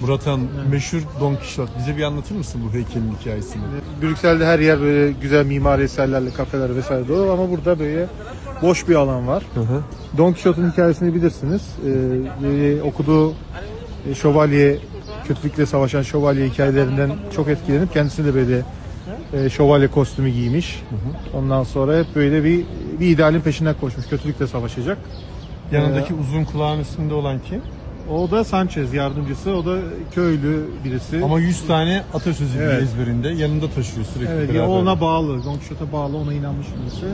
Murat Han, meşhur Don Kişot. Bize bir anlatır mısın bu heykelin hikayesini? Brüksel'de her yer böyle güzel mimari eserlerle, kafeler vesaire dolu ama burada böyle boş bir alan var. Hı hı. Don Quixote'un hikayesini bilirsiniz. Ee, okuduğu e, şövalye, kötülükle savaşan şövalye hikayelerinden çok etkilenip kendisini de böyle e, şövalye kostümü giymiş. Ondan sonra hep böyle bir bir idealin peşinden koşmuş. Kötülükle savaşacak. Yanındaki uzun kulağın üstünde olan kim? O da Sanchez yardımcısı. O da köylü birisi. Ama 100 tane atasözü Evet. ezberinde. Yanında taşıyor sürekli Evet, beraber. ona bağlı. Quixote'a bağlı, ona inanmış birisi.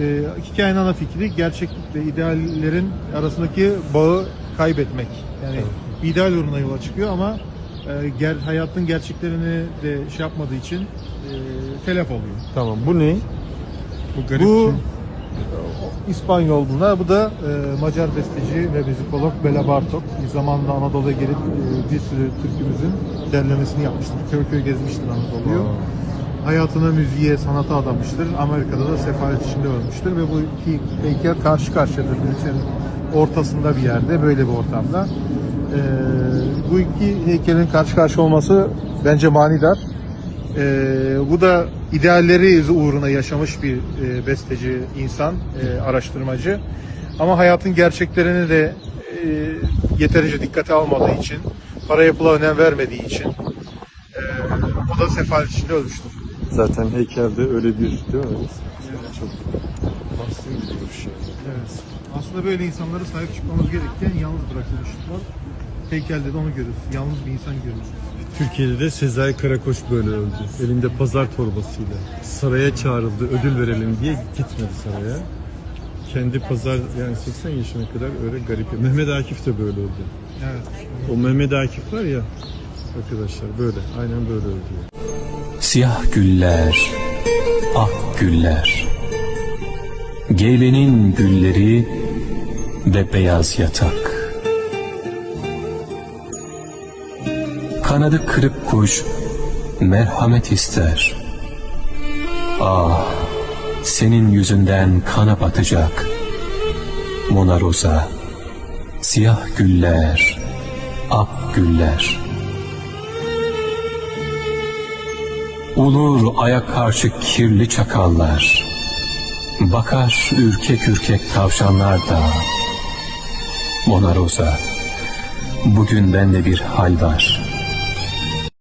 Ee, hikayenin ana fikri gerçeklikle ideallerin arasındaki bağı kaybetmek. Yani ideal uğruna yola çıkıyor ama e, ger, hayatın gerçeklerini de şey yapmadığı için e, telef oluyor. Tamam bu ne? Bu garip Bu kim? E, İspanyol bunlar. Bu da e, Macar besteci ve müzikolog Bela Bartok. Bir zamanında Anadolu'ya gelip e, bir sürü türkümüzün derlemesini yapmıştır. Köy köy gezmiştir Anadolu'yu. hayatını müziğe, sanata adamıştır. Amerika'da da sefalet içinde ölmüştür ve bu iki heykel karşı karşıyadır. Brüksel'in ortasında bir yerde, böyle bir ortamda. Ee, bu iki heykelin karşı karşı olması bence manidar. Ee, bu da idealleri uğruna yaşamış bir e, besteci, insan, e, araştırmacı. Ama hayatın gerçeklerini de e, yeterince dikkate almadığı için, paraya pula önem vermediği için e, o da sefalet içinde ölmüştür. Zaten heykelde öyle bir değil mi? Çok bastın bir duruş yani. Evet. Aslında böyle insanlara sahip çıkmamız gerekirken yalnız bırakılmışlar. Heykelde de onu görürüz. Yalnız bir insan görürüz. Türkiye'de de Sezai Karakoç böyle öldü. Elinde pazar torbasıyla. Saraya çağrıldı, ödül verelim diye gitmedi saraya. Kendi pazar yani 80 yaşına kadar öyle garip. Mehmet Akif de böyle öldü. Evet. O Mehmet Akif var ya arkadaşlar böyle aynen böyle öldü. Siyah güller, ak güller. Geyvenin gülleri ve beyaz yatak. Kanadı kırık kuş merhamet ister. Ah, senin yüzünden kana batacak. Mona Rosa, siyah güller, ak güller. Ulur aya karşı kirli çakallar. Bakar ürkek ürkek tavşanlar da. Mona Rosa, bugün bende bir hal var.